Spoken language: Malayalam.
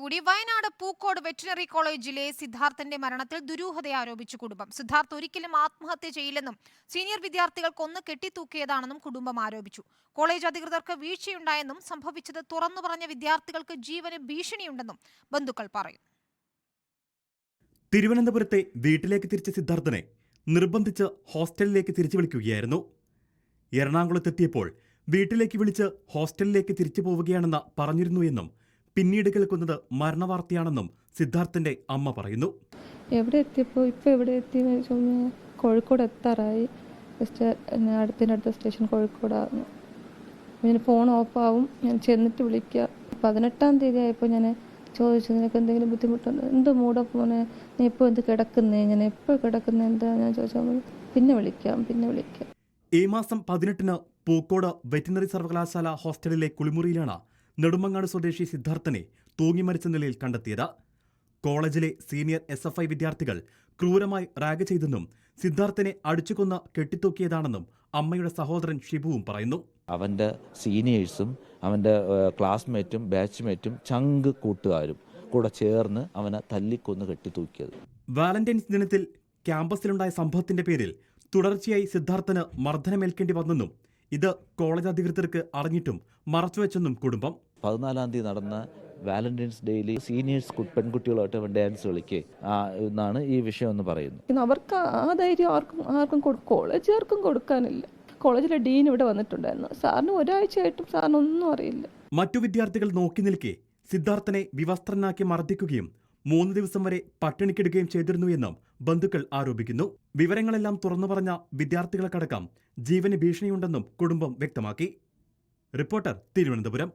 കൂടി വയനാട് പൂക്കോട് വെറ്റിനറി കോളേജിലെ സിദ്ധാർത്ഥന്റെ മരണത്തിൽ ദുരൂഹത ആരോപിച്ചു കുടുംബം. സിദ്ധാർത്ഥ് ഒരിക്കലും ആത്മഹത്യ ചെയ്യില്ലെന്നും സീനിയർ വിദ്യാർത്ഥികൾക്ക് ഒന്ന് കെട്ടിത്തൂക്കിയതാണെന്നും കുടുംബം ആരോപിച്ചു. കോളേജ് അധികൃതർക്ക് വീഴ്ചയുണ്ടായെന്നും സംഭവിച്ചത് തുറന്നു പറഞ്ഞ വിദ്യാർത്ഥികൾക്ക് ജീവന് ഭീഷണിയുണ്ടെന്നും ബന്ധുക്കൾ പറയും. തിരുവനന്തപുരത്തെ വീട്ടിലേക്ക് തിരിച്ച സിദ്ധാർത്ഥനെ നിർബന്ധിച്ച് ഹോസ്റ്റലിലേക്ക് തിരിച്ചു വിളിക്കുകയായിരുന്നു. എറണാകുളത്തെത്തിയപ്പോൾ വീട്ടിലേക്ക് വിളിച്ച് ഹോസ്റ്റലിലേക്ക് തിരിച്ചു പോവുകയാണെന്ന് പറഞ്ഞിരുന്നു എന്നും പിന്നീട് കേൾക്കുന്നത് മരണവാർത്തയാണെന്നും സിദ്ധാർത്ഥന്റെ അമ്മ പറയുന്നു. എവിടെ എത്തിയപ്പോൾ ഇപ്പോൾ എവിടെ എത്തി? കോഴിക്കോട് എത്താറായി. അടുത്തിനടുത്ത സ്റ്റേഷൻ കോഴിക്കോടാണ് ഞാൻ ഫോൺ ഓഫ് ഓഫാവും ഞാൻ ചെന്നിട്ട് വിളിക്കുക പതിനെട്ടാം തീയതി ആയപ്പോൾ ഞാൻ ചോദിച്ചു നിനക്ക് എന്തെങ്കിലും ബുദ്ധിമുട്ടുണ്ടോ? എന്തോ മൂടപ്പ് മോനെ നീ ഇപ്പോൾ എന്ത് കിടക്കുന്നേ? ഞാൻ എപ്പോൾ കിടക്കുന്നേ? എന്താ? ഞാൻ ചോദിച്ചാൽ പിന്നെ വിളിക്കാം പിന്നെ വിളിക്കാം. ഈ മാസം പതിനെട്ടിന് പൂക്കോട് വെറ്റിനറി സർവകലാശാല ഹോസ്റ്റലിലെ കുളിമുറിയിലാണ് നെടുമങ്ങാട് സ്വദേശി സിദ്ധാർത്ഥനെ തൂങ്ങി മരിച്ച നിലയിൽ കണ്ടെത്തിയത്. കോളേജിലെ സീനിയർ എസ് എഫ് ഐ വിദ്യാർത്ഥികൾ ക്രൂരമായി റാഗ് ചെയ്തെന്നും സിദ്ധാർത്ഥനെ അടിച്ചുകൊന്ന് കെട്ടിത്തൂക്കിയതാണെന്നും അമ്മയുടെ സഹോദരൻ ഷിബുവും പറയുന്നു. അവന്റെ സീനിയേഴ്സും അവന്റെ ക്ലാസ്മേറ്റും ബാച്ച്മേറ്റും ചങ്ക് കൂട്ടുകാരും കൂടെ ചേർന്ന് അവനെ തല്ലിക്കൊന്ന് കെട്ടിത്തൂക്കിയത്. വാലന്റൈൻസ് ദിനത്തിൽ ക്യാമ്പസിലുണ്ടായ സംഭവത്തിന്റെ പേരിൽ തുടർച്ചയായി സിദ്ധാർത്ഥന് മർദ്ദനമേൽക്കേണ്ടി വന്നെന്നും ഇത് കോളേജ് അധികൃതർക്ക് അറിഞ്ഞിട്ടും മറച്ചുവെച്ചെന്നും കുടുംബം പതിനാലാം തീയതി നടന്ന വാലന്റൈൻസ് ഡേയിൽ സീനിയേഴ്സ് പെൺകുട്ടികളായിട്ട് ഡാൻസ് കളിക്കുക എന്നാണ് ഈ വിഷയം എന്ന് പറയുന്നത്. പിന്നെ അവർക്ക് ആ ധൈര്യം ആർക്കും ആർക്കും കോളേജുകാർക്കും കൊടുക്കാനില്ല. കോളേജിലെ ഡീൻ ഇവിടെ വന്നിട്ടുണ്ടായിരുന്നു. സാറിന് ഒരാഴ്ചയായിട്ടും സാറിന് ഒന്നും അറിയില്ല. മറ്റു വിദ്യാർത്ഥികൾ നോക്കി നിൽക്കെ സിദ്ധാർത്ഥനെ വിവസ്ത്രനാക്കി മർദ്ദിക്കുകയും മൂന്ന് ദിവസം വരെ പട്ടിണിക്കിടുകയും ചെയ്തിരുന്നു എന്നും ബന്ധുക്കൾ ആരോപിക്കുന്നു. വിവരങ്ങളെല്ലാം തുറന്നു പറഞ്ഞ വിദ്യാർത്ഥികൾക്കടക്കം ജീവന് ഭീഷണിയുണ്ടെന്നും കുടുംബം വ്യക്തമാക്കി. റിപ്പോർട്ടർ തിരുവനന്തപുരം.